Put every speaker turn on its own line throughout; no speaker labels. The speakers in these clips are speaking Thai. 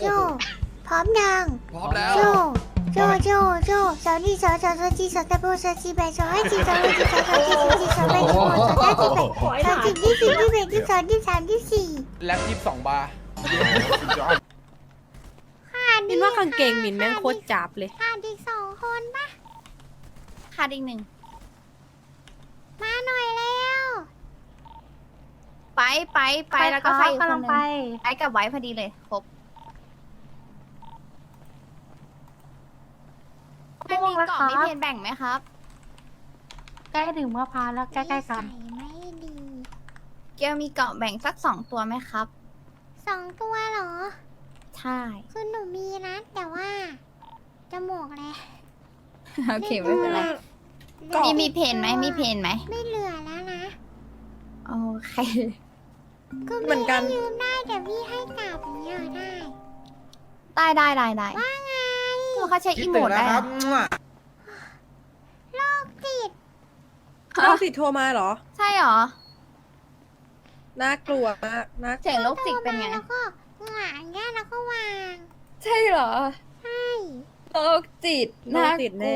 โจ พร้อมยัง
พร้อมแล้ว
โจ โจ โจ โจสาวนี่สาวสาวสาวจีสาวตะโบสาวจีแบสาวให้จีสาวให้จีสาวสาวจีสาวจีสาวแบสาวสาวจีแบสาวจีที่สี่ที่แบที่สองที่สามที่สี่
แล็บยี่สิบสองบาร์
ขาด
มินว่ากางเกงมินแม่งโคตรจับเลย
ขาดอีกสองคนปะ
ขาดอีกหนึ่ง
มาหน่อยแล้ว
ไปไปไปแล้วก็ใครอีกคนห
กำลั
นึ่
ง
ง
ไป
ไอ้กับไว้พอดีเลย ครบ ไม่มีกล่องมีเพนแบ่งไหมครับ
ใกล้ถึงมะพร้าวแล้วใกล้ๆกัน
ใส่ไม่ดี
เกียวมีเกล่องแบ่งสักสองตัวไหมครับ
สองตัวเหรอ
ใช่
คือหนูมีนะแต่ว่าจมูกเลย
โอเคไม่เป็นไรมีมีเพนไหมมีเพนไหม
ไม่เหลือแล้วนะ
โอเค
ก็
เหมือนกัน
ยืมได้แต่พี่ให้กลับอย่างเงี้ยได้
ได้ได้ได้ได้
ว่าไง
ตัวเขาใช้
คิด
อีโม
ถึง
ด
นะ
ได้
ครับ
นะ
โรคติด
น้องสิโทรมาเหรอ
ใช่เหรอ
น่ากลัวมากน่า
เสียงโรคจิตเป็นไง
แล้วก็หงายแง่แล้วก็วาง
ใช่เหรอ
ใช่
โรคจิต
โรคติดแน่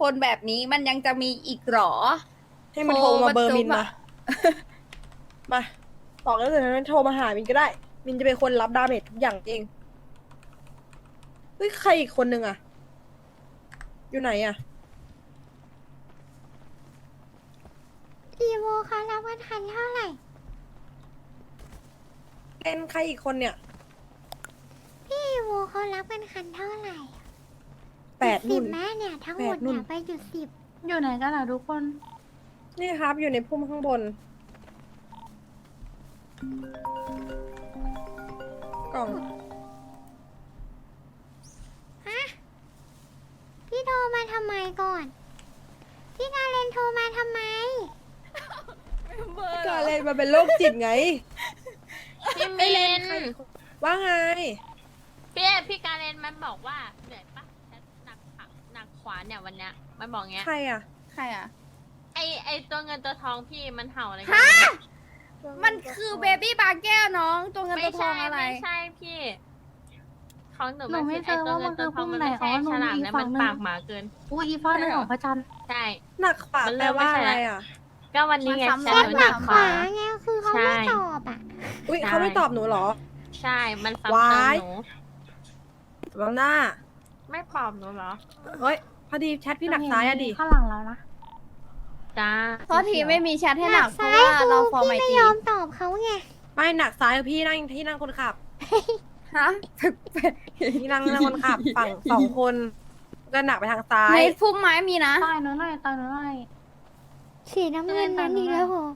คนแบบนี้มันยังจะมีอีกเหรอ
ให้มันโทรมาเบอร์มิน
โทร
มา
มา
มาบอกแล้วเดี๋ยวมันโทรมาหามินก็ได้ มินจะเป็นคนรับดาเมจทุกอย่างเองเฮ้ยใครอีกคนนึงอะอยู่ไหนอะ
อีโว เขารับกันทันเท่าไหร่
เป็นใครอีกคนเนี่ย
พี่อีโวเขารับกันคันเท่าไหร่
แปด
สิ
นุ่
บ
น
แม่เนี่ยทั้งหมด
แปดนู่
เนี่ย
น
ไปจุดสิบ
อยู่ไหนกันล่ะทุกคน
นี่ครับอยู่ในพุ่มข้างบน กล่อง
ฮะพี่โทรมาทำไมก่อน พี่การเลนโทรมาทำไม
กาเลย มาเป็นโรคจิตไง
พี่มิน
ว่าไง
พี่พี่การเรนมันบอกว่าเหนื่อยปะแชทหนักขาหนักขวาเนี่ยวันเนี้ยมันบอกเงี้ย
ใครอะ
ใครอะ
ไอไอตัวเงินตัวทองพี่มันเห่าอะไรกั
ฮะ
น
มันคือเบบี้บาร์แก้วน้อง ตัวเงิน
ไม่
ตัวทอ
ใช่
งอะไร
ไม่ใช่พี่ ของหนู
หนู
มัน
ไม่
คือไอ
เจอ
ตัว
ว่า
เงินตัวทอง
มั
มัน
นคือ
ไม่ใช่
พวกไหนอ๋อหนู
ฉลาม
มี
นะ
ฝั่
มัน
งหนึ่ง
ปากหมาเกิน
อุ้ยอีฟ้าหนึ่งของพระจันทร์
ใช่
หนักขวา
มัน
แป
เริ่
ล
มไม่
ว่า
ใช่
อะไร
แล้ว
อะ
ก็วันนี้ไง
มัน
แช
ซ้ำ
ท
ๆ
หนู
ห
ห
นั
นั
ก
ก
ข
ขวาวา
ไงคือเขาไม่
ใช่
ตอบอะ
อุ้ย
ใช่
เขาไม่ตอบหนูเหรอ
ใช่ มันซ้ำ
ว้า
เติม
ย
หนู
บังหน้า
ไม่ปลอบหนูเหรอ
เฮ้ย พอดีแชทพี่หนักซ้ายอะดิ
ข้างหลังเรานะ
จ้า
เพราะทีไม่มีแชทให้หนักเพ
ซ้า
ราะ
ย
ว่า
คือ
เราฟอร์
พี่
ไม
ไม่
ตี
ยอมตอบเขาไง
ไม่หนักซ้ายพี่นั่งที่นั่งคนขับ
ฮะ
ที่นั่งนั่งคนขับฝั่งสองคน ก็หนักไปทางซ้า
ใน
ย
พุ่มไม้มีนะ
ต่อยหนูหน่อยต่อยหนูหน่อย
สีน้ำเงินนั้นอีกแล้วเหรอ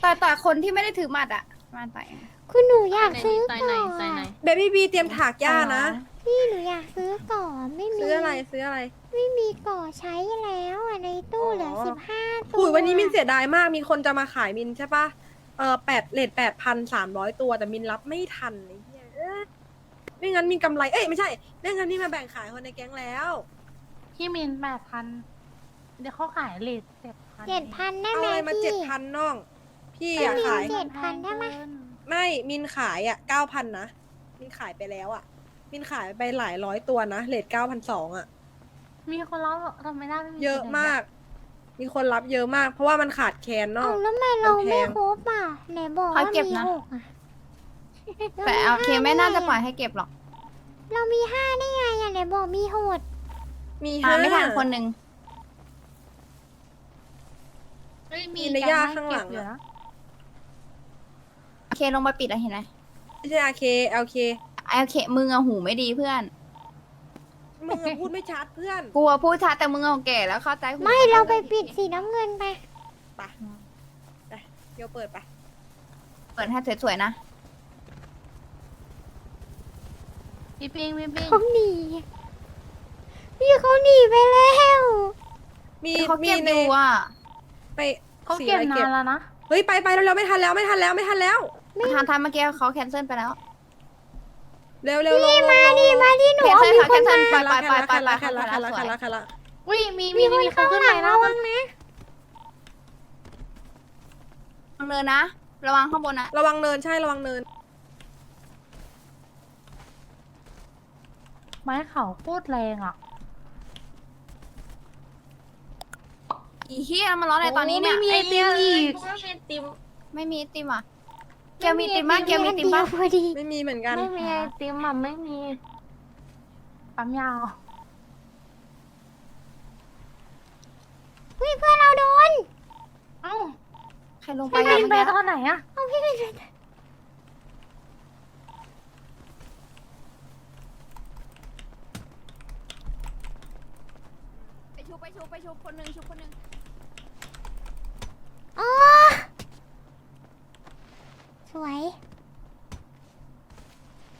แต่แต่คนที่ไม่ได้ถือหมัดอะมาต่อย
คุณหนูอยาก
ใส่
ซื้อ
ไหน
ก่
ใส่
อ
ไหนใส่ไหน
น
เบบี้บีเตรียมถากหญ้านะ
พี่หนูอยากซื้อก่อนไม่มี
ซื้ออะไรซื้ออะไร
ไม่มีก่อใช้แล้วอะในตู้เหลือ
อ๋อ
สิบห้าตัว
อุ้ยวันนี้มินเสียดายมากมีคนจะมาขายมินใช่ปะเออแปดเลทแปดพันสามร้อยตัวแต่มินรับไม่ทันไอ้เหี้ยเอ้ยไม่งั้นมีกำไรเอ้ยไม่ใช่ไม่งั้นนี่มาแบ่งขายคนในแก๊งแล้ว
พี่มินแปดพัน เดี๋ยวเขาขายเลทเจ็ดพัน
เจ็ดพันได้
เอา
ไหม
อะไรมา
พี่
เจ็ดพันน้อง พี่อยากขาย
เจ็ดพันได้ไหม
ไม่มินขายอะเก้าพันนะ มินขายไปแล้วอะ มินขายไปหลายร้อยตัวนะเลทเก้าพันสองอะ
มีคนรับทำไม่ได้ไม่มี
เยอะมาก มีคนรับเยอะมาก เพราะว่ามันขาดแคลนเนาะ
เอาแล้วทำไมเรา
มันแพ
ไม่
ง
ครบอะไหนบอก
เขา
ว่า
เก็บ
มี
นะ
หกอะ
แต่โอเคไม่น่าจะปล่อยให้เก็บหรอก
เรามีห้าได้ไงอะไหนบอกมีหด
มี
มา
ห้า
ไม่ทันคนหนึ่ง
มีในย่าข้างหลัง
เก็บอยู่
อะ
นะ
โอเคลงมาปิดแล้วเห็นไหม
ไม่ใช่อาเคเอลเค
ไอโอเคมึงอะหูไม่ดีเพื่อน
มึงอะพูดไม่ชัดเพื่อน
กลัวพูดชัดแต่มึงเอาแก่แล้วเข้าใจหู
ไม่เราไปปิดสีน้ำเงินไป
ไปไป เดี๋ยวเปิดไป
เปิดให้สวยๆนะ
พี่ปิงพี่ปิง
เขาหนี พี่เขาหนีไปแล้ว
มี
เขา
มี
เก็บ
ใน
อยู่อะ
ไป
เขาเก็บนานแล้วนะ
เฮ้ยไปไปเร็วๆไม่ทันแล้วไม่ทันแล้วไม่ทันแล้ว
ไม่ทันทันเมื่อกี้เขาแคนเซิลไปแล้ว
เร็วๆเร็วนี่
มาดีมาดีหนูเอามี
คน
มา
ไปไปไปไปไปไป
ไปไป
อุ้ยมี
มี
มี
คนขึ้นไห
นระ
วัง
นะ
ระ
วั
ง
เนินนะ ระวังข้างบนนะ
ระวังเนินใช่ระวังเนิน
ไม้เขาพูดแรงอะ
อีเฮียมาล้ออะไรตอนนี้เนี่ย
โไม่มีไอติมอีก
ไม่มีติม
ไม่มีไอติมอะเกียวมีไอติมบ้างเกียวมีไอติมบ้าง
พอดี
ไม่มีเหมือนกัน
ไม่มีไอติมอะไม่มีปั๊มยาว
เฮ้ยเพื่อนเราโดน
เอ้า
ใครลงไป
ไป
อะ
กิน
เมื่อ
ไป
กี้
ตอนไหนอะ
เอาพี่ไปเลย
ไปชุบไปชุบไปชุบคนหนึ่งชุบคนหนึ่ง
อ๋อส วย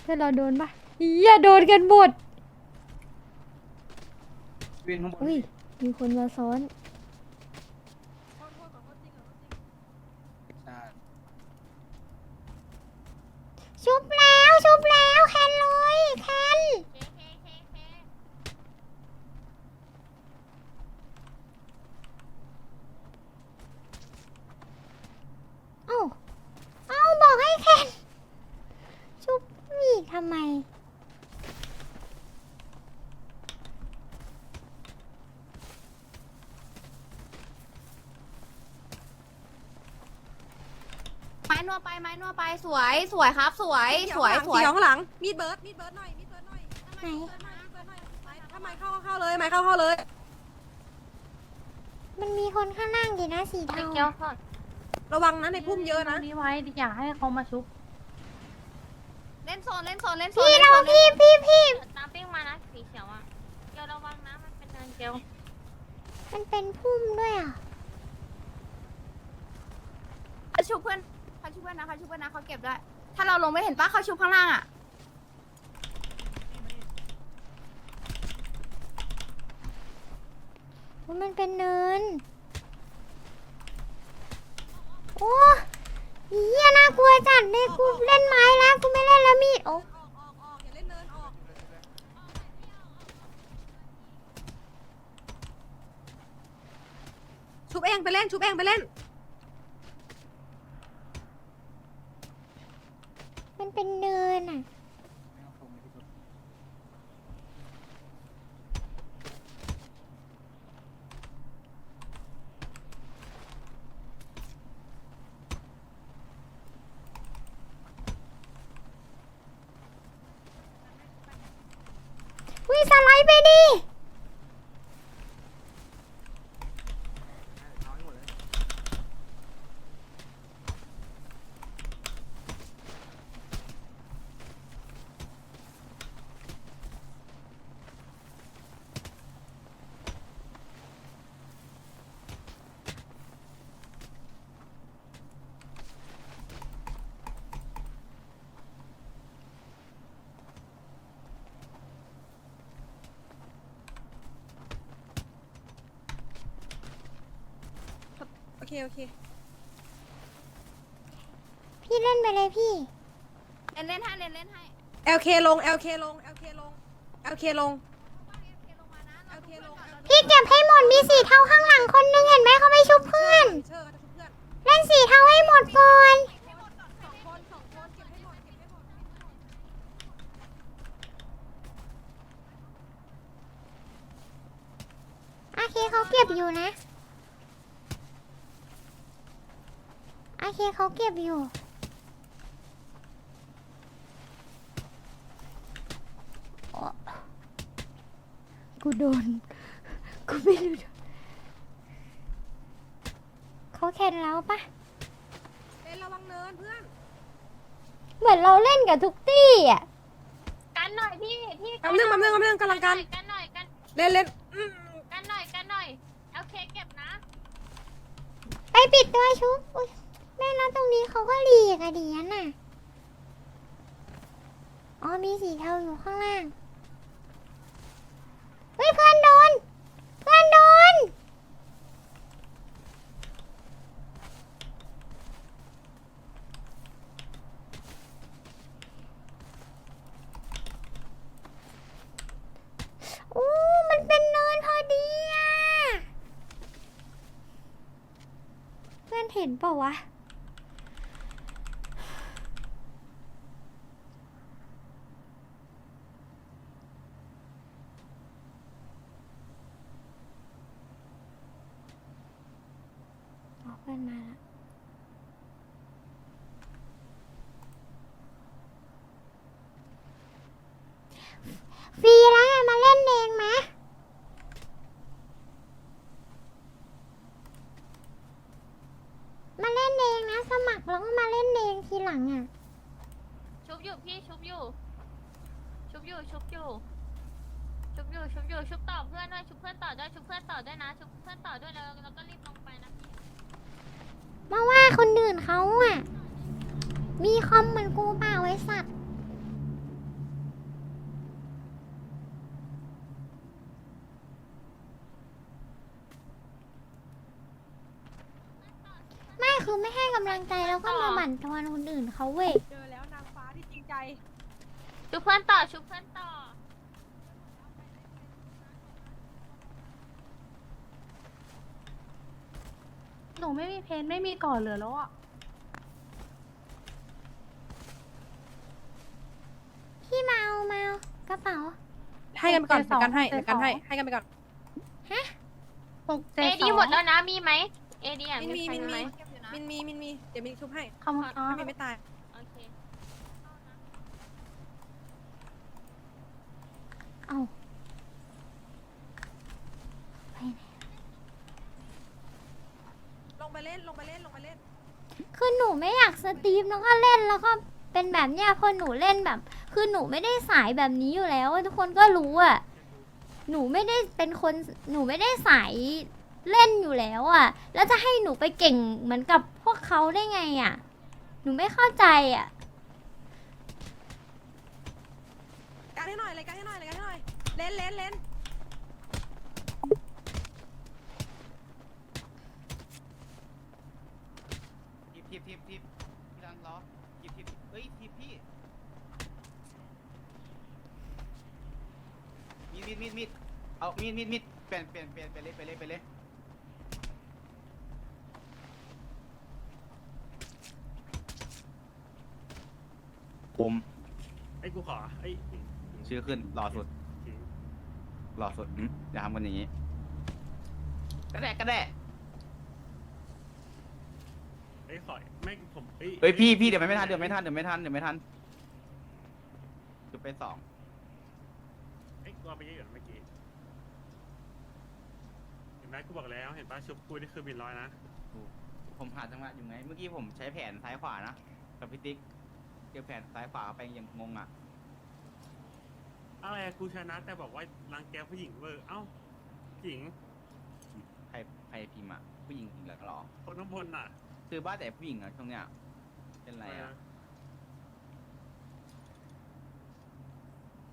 เพื่อนเราโดนปะอย่าโดนกันหมด
วินข้างบน
อุ้ยมีคนมาซ้อน
ใช่
ชุบแล้วชุบแล้วแคนเลยแคน
เคเคเคเค
เอ้าเอ้าบอกให้แคนชุบอีกทำไม
ไม้ นัวไปไม้นัวไปสวยสวยครับ สวยสวยสวย
เขียวข้างหลังมีดเบิร์ดมีดเบิร์ดหน่อยมีดเบิร์ดหน่อย
ไหน
ถ้าไม้เข้าเข้าเลยไม้เข้าเข้าเลย
มันมีคนข้างล่างดีนะสี
ไป
เทา
เกี่ยวก่อน
ระวังนะในพุ่มเยอะนะ
นี่ไว้อยากให้เขามาชุบ
เล่นโซนเล่นโซนเล่นโซน
พี่
เล่น
เรา
โซน
พี่พี่พี่
ตามปิ้งมานะสีเขียวอะเกี่ยวระวังนะมันเป็นเนินเกี่ยว
มันเป็นพุ่มด้วยอะ
เขาชุบเพื่อน เขาชุบเพื่อนนะเขาชุบเพื่อนนะเขาเก็บได้ถ้าเราลงไม่เห็นปะเขาชุบข้างล่างอะ
ว่ามันเป็นเนิน โอ้เฮียน่ากลัวจัดเลยกูเล่นไม้แล้วกูไม่เล่นแล้วมีดโอ้
ออกออกออกอย่าเล่นเนินออกชุบเองไปเล่นชุบเองไปเล่น
มันเป็นเนินอะ
ไม่เอาโฟมไปที่รถ
วิสไลด์ไปดิ
เอาให้หมดเลย
โอ เคโอเค
พี่เล่นไปเลยพี่
เล่นเล่นให้เล่นเล่นให้
LK ลง LK ลง LK ลง LK ลง LK ลง
พี่เก็บให้หมดมีสีเทาข้างหลังคนนึงเห็นไหมเขาไม่ชุบเพื่อน
เชิญชุบเพื่อน
เล่นสีเทาให้หมดก่อน
สองคนสองคนเก็บให้หมดเก็บให้หมด
โอเคเขาเก็บอยู่นะโอ เคเขาเก็บอยู่ กูโดน กูไม่รู้เขาเข็นแล้วปะ
เล่นระวังเนินเพื่อน
เหมือนเราเล่นกับทุกตี้อะ
กันหน่อยพี่ พี่
แป๊บนึงแป๊บนึงแป๊บนึงกำลังกัน
กันหน่อยกัน
เล่นเล่นอืม
กันหน่อยกันหน่อยโอเคเก็บนะ
ไปปิดตัวชุบอุ๊ย แม่แล้วตรงนี้เขาก็หลีกอะดีนั่นน่ะ อ๋อมีสีเทาอยู่ข้างล่างเฮ้ยเพื่อนโดน เพื่อนโดน อู้มันเป็นเนินพอดีอะเพื่อนเห็นเปล่าวะ
พื่อนมาละฟรีแล้วไงมาเล่นเองไหมมาเล่นเองนะ สมัครแล้วก็มาเล่นเอ งทีหลังอะ
ชุบอยู่พี่ชุบอยู่ ชุบอยู่ชุบอยู่ชุบอยู่ชุบอยู่ชุบต่อเพื่อนด้วยชุบเพื่อนต่อด้วยชุบเพื่อนต่อด้วยนะชุบเพื่อนต่อด้วยแล้วแล้วก็รีบลงไปนะพี่
มาว่าคนอื่นเขาอะ มีคอมเหมือนกูเปล่าไว้สัตว์ คือไม่ให้กำลังใจแล้วก็มาบั่นทอนคนอื่นเขาเว้ย
เจอแล้วนางฟ้าที่จริงใจ
ชุบเพื่อนต่อ ชุบเพื่อนต่อ
หนูไม่มีเพนไม่มีก่อนเหลือแล้วอะ
พี่มาเอามาเอากระเป๋า
ให้กันไปก่อน
เจอสอง
เดี๋ยวกันให้
เจอ
เดี๋ยวกันให้
สอง
ให้กันไปก่อน
หก
เอ
เจ็ดส
ดี
อง
หมดแล้วนะ มีไหม เอดีอะ
มิน
มี
มี
ใคร
มิน
ไหม
มี มินมีมินมีเดี๋ยวมินชุบให้
ขอบคุณครั
ถ้า
บ
มินไม่ตาย
โอเค
เอาไปไหน
ลงไปเล่นลงไปเล่นลงไปเล่น
คือหนูไม่อยากสตรีมแล้วก็เล่นแล้วก็เป็นแบบเนี้ยพอหนูเล่นแบบ คือหนูไม่ได้สายแบบนี้อยู่แล้วอะทุกคนก็รู้อะหนูไม่ได้เป็นคนหนูไม่ได้สาย เล่นอยู่แล้วอะ แล้วจะให้หนูไปเก่งเหมือนกับพวกเขาได้ไงอะ หนูไม่เข้าใจอะ
การให้หน่อยเลยการให้หน่อยเลยการให้หน่อย เล่นเล่นเล่น
ทิปทิปทิปทิปพี่รังล้อทิปทิปเฮ้ยทิปพี่ มีดมีดมีดมีดเอามีดมีดมีดเปลี่ยนเปลี่ยนเปลี่ยนไปเลยไปเลยไปเลย ผม
ไอ้กูขอไอ้
ชื่อขึ้นหล่อสุด
ขิง
หล่อสุดอืมอย่าทำกันอย่างนี้ก็ได้ก็ได้
ไอ้ขอไม่ผมเอ้ย
เฮ้ยพี่พี่เดี๋ยวไม่ทันเดี๋ยวไม่ทันเดี๋ยวไม่ทันเดี๋ยวไม่ทันจุดไปสอง
ไอ้กูเอาไปเยอะอยู่นะเมื่อกี้เห็นไหมกูบอกแล้วเห็นปะชุบกูนี่คือบินร้อยนะ
ผมหาจังหวะอยู่ไงเมื่อกี้ผมใช้แผนซ้ายขวานะกับพี่ติ๊กเกี่ยวแผนซ้ายขวาไปยังงงอะ
อะไรอะกูชนะแต่บอกว่ารังแกผู้หญิงเวอร์เอ้าหญิง
ใครใครพิมพ์อะผู้หญิงจริงเหรอหรอ
คนข้างบนน่ะ
คือบ้าแต่ผู้หญิงอะช่วงเนี้ยเป็นไรอะ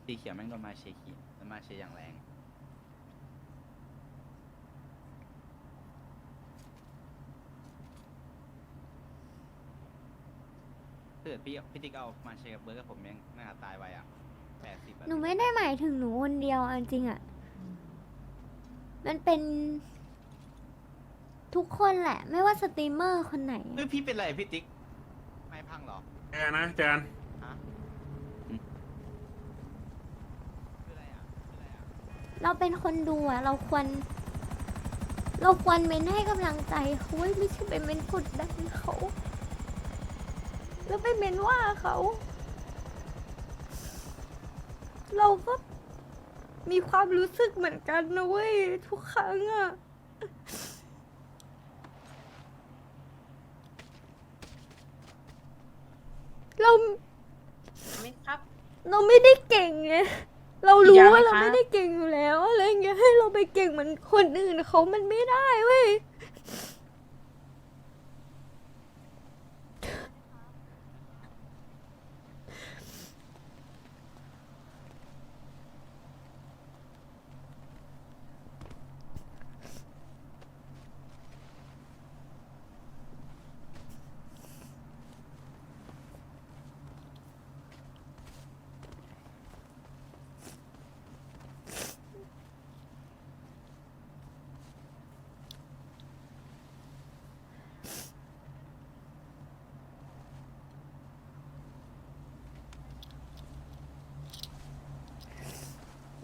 สีเขียวแม่งโดนมาเชคีโดนมาเชอย่างแรง เกิดพี่พี่ติ๊กเอามาเชกับเบิร์ดกับผมยังน่าจะตายไปอะแปดสิบ
หนูไม่ได้หมายถึงหนูคนเดียวเอาจริงๆอะมันเป็น ทุกคนแหละ ไม่ว่าสตรีมเมอร์คนไหน
เฮ้ยพี่เป็นไรพี่ติ๊กไม่พังเหรอ
เจอกันนะเจอกัน
ฮะอืมคืออะไรอะคืออะไรอะ
เราเป็นคนดูอะเราควร เราควรเมนให้กำลังใจเขาเว้ยไม่ใช่ไปเมนกดดันเขา แล้วไปเมนว่าเขา เราก็มีความรู้สึกเหมือนกันนะเว้ย ทุกครั้งอะเรา
ไม่ครับ
เราไม่ได้เก่งไงเรารู้
อีกอย่าง
ว่า
ไหม
เรา
คะ
ไม่ได้เก่งอยู่แล้วอะไรเงี้ยให้เราไปเก่งเหมือนคนอื่นเขามันไม่ได้เว้ย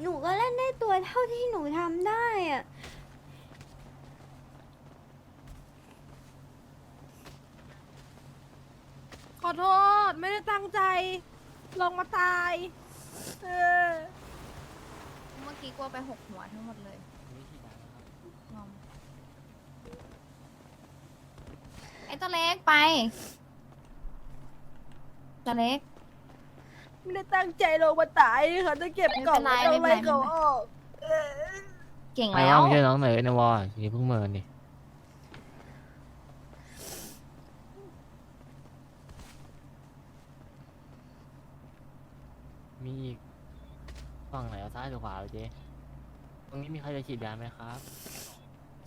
หนูก็เล่นได้ตัวเท่าที่หนูทำได้อะขอ
โทษ ไม่ได้ตั้งใจ ลงมาตายเมื่
อกี้กลัวไปหกหัวทั้งหมดเลยไอ้ตัวเล็กไปตัวเล็ก
ไม่ได้ตั้งใจลงมาตายเขาจะเก็บกล่อง
ไม่
แล้ว
เป็นไร
ไล่
ไม่เป็นไร
เขาออกเออ
เก่ง
ใคร
แล้
ว่าว ไม่ใช่น้องเหนยในวอลอย่าเพิ่งเมินดิมีอีกฝั่งไหนเอาซ้ายหรือขวาเจ๊ตรงนี้มีใครจะฉีดยาไหมครับ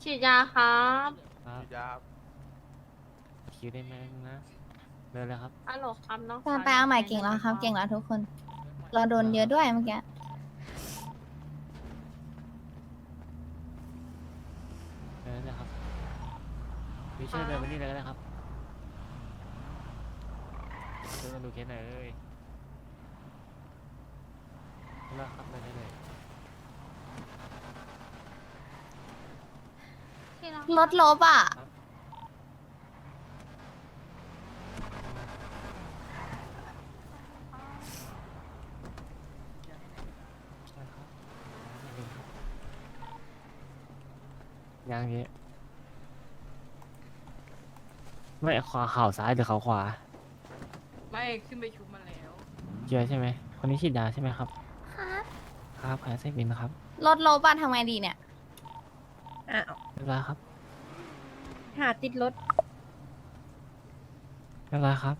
ฉีดยาครับ
ครับคิวได้ไหมนะ เดินเลยครับ
ฮัลโหลครับน้อง
ตามไปเอาใหม่เก่งแล้วครับ เก่งแล้วทุกคน เราโดนเยอะด้วยเมื่อกี้
เดินเลยครับพี่ช่วยเดินไปนี่เลยก็ได้ครับช่วยกันดูเคสหน่อยเลยแล้วครับเดินได้เลย
ที่รัก
รถลบอะ
ยังเงี้ย ไม่ขวาเข่าซ้ายหรือเข่าขวา
ไม่ขึ้นไปชุบมันแล้ว
เจอใช่ไหมคนนี้ฉีดยาใช่ไหมครับ
ครับ
ครับแพ้ไส้บินครับ
รถลบอะทำไงดีเนี่ย
อ้าว
เรียบร้อยครับ
หาติดรถ
เรียบร้อยครับ